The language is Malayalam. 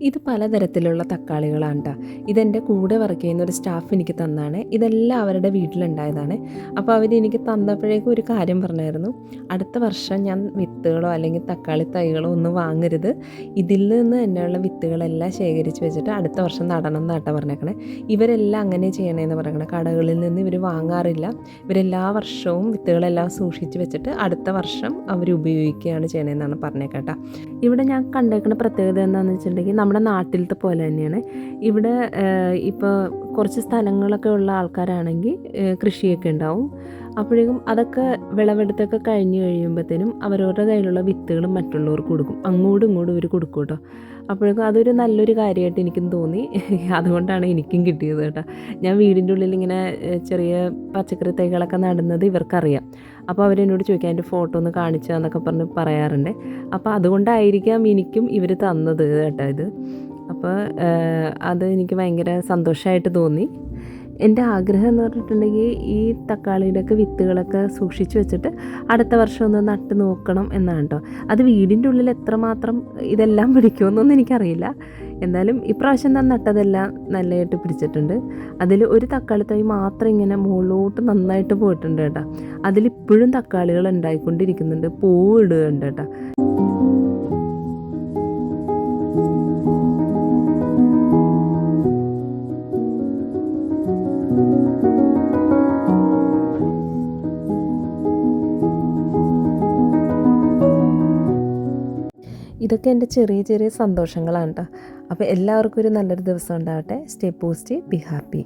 ഇത് പലതരത്തിലുള്ള തക്കാളികളാണ് കേട്ടോ ഇതെന്റെ കൂടെ വർക്ക് ചെയ്യുന്ന ഒരു സ്റ്റാഫ് എനിക്ക് തന്നാണ്. ഇതെല്ലാം അവരുടെ വീട്ടിലുണ്ടായതാണ്. അപ്പോൾ അവർ എനിക്ക് തന്നപ്പോഴേക്കും ഒരു കാര്യം പറഞ്ഞായിരുന്നു. അടുത്ത വർഷം ഞാൻ വിത്തുകളോ അല്ലെങ്കിൽ തക്കാളി തൈകളോ ഒന്നും വാങ്ങരുത്. ഇതിൽ നിന്ന് തന്നെയുള്ള വിത്തുകളെല്ലാം ശേഖരിച്ച് വെച്ചിട്ട് അടുത്ത വർഷം നടണം എന്നാട്ടാ പറഞ്ഞേക്കണേ. ഇവരെല്ലാം അങ്ങനെ ചെയ്യണമെന്ന് പറയണേ കടകളിൽ നിന്ന് ഇവർ വാങ്ങാറില്ല. ഇവരെല്ലാ വർഷവും വിത്തുകളെല്ലാം സൂക്ഷിച്ച് വെച്ചിട്ട് അടുത്ത വർഷം അവർ ഉപയോഗിക്കുകയാണ് ചെയ്യണമെന്നാണ് പറഞ്ഞേക്കേട്ടാ ഇവിടെ ഞാൻ കണ്ടേക്കുന്ന പ്രത്യേകത എന്താണെന്ന് വെച്ചിട്ടുണ്ടെങ്കിൽ നമ്മുടെ നാട്ടിലത്തെ പോലെ തന്നെയാണ്. ഇവിടെ ഇപ്പോൾ കുറച്ച് സ്ഥലങ്ങളൊക്കെ ഉള്ള ആൾക്കാരാണെങ്കിൽ കൃഷിയൊക്കെ ഉണ്ടാവും. അപ്പോഴേക്കും അതൊക്കെ വിളവെടുത്തൊക്കെ കഴിഞ്ഞ് കഴിയുമ്പോഴത്തേനും അവരവരുടെ കയ്യിലുള്ള വിത്തുകളും മറ്റുള്ളവർക്ക് കൊടുക്കും. അങ്ങോട്ടും ഇങ്ങോട്ടും ഇവർ കൊടുക്കും കേട്ടോ അപ്പോഴേക്കും അതൊരു നല്ലൊരു കാര്യമായിട്ട് എനിക്കും തോന്നി. അതുകൊണ്ടാണ് എനിക്കും കിട്ടിയത് കേട്ടോ. ഞാൻ വീടിന്റെ ഉള്ളിൽ ഇങ്ങനെ ചെറിയ പച്ചക്കറി തൈകളൊക്കെ നടുന്നത് ഇവർക്കറിയാം. അപ്പോൾ അവരെന്നോട് ചോദിക്കാൻ എന്റെ ഫോട്ടോ ഒന്ന് കാണിച്ചു എന്നൊക്കെ പറഞ്ഞ് പറയാറുണ്ട്. അപ്പോൾ അതുകൊണ്ടായിരിക്കാം എനിക്കും ഇവർ തന്നത് കേട്ടോ ഇത്. അപ്പോൾ അത് എനിക്ക് ഭയങ്കര സന്തോഷമായിട്ട് തോന്നി. എന്റെ ആഗ്രഹം എന്ന് പറഞ്ഞിട്ടുണ്ടെങ്കിൽ ഈ തക്കാളിയുടെയൊക്കെ വിത്തുകളൊക്കെ സൂക്ഷിച്ച് വെച്ചിട്ട് അടുത്ത വർഷം ഒന്ന് നട്ട് നോക്കണം എന്നാണ് കേട്ടോ അത് വീടിന്റെ ഉള്ളിൽ എത്രമാത്രം ഇതെല്ലാം പിടിക്കുമെന്നൊന്നും എനിക്കറിയില്ല. എന്നാലും ഇപ്രാവശ്യം ഞാൻ നട്ടതെല്ലാം നല്ലതായിട്ട് പിടിച്ചിട്ടുണ്ട്. അതിൽ ഒരു തക്കാളി തൈ മാത്രം ഇങ്ങനെ മുകളിലോട്ട് നന്നായിട്ട് പോയിട്ടുണ്ട് കേട്ടോ. അതിലിപ്പോഴും തക്കാളികൾ ഉണ്ടായിക്കൊണ്ടിരിക്കുന്നുണ്ട്. പൂവ് ഇടുകയുണ്ട് കേട്ടോ. ഇതൊക്കെ എന്റെ ചെറിയ ചെറിയ സന്തോഷങ്ങളാണ് കേട്ടോ അപ്പോൾ എല്ലാവർക്കും ഒരു നല്ലൊരു ദിവസം ഉണ്ടാവട്ടെ. Stay post be happy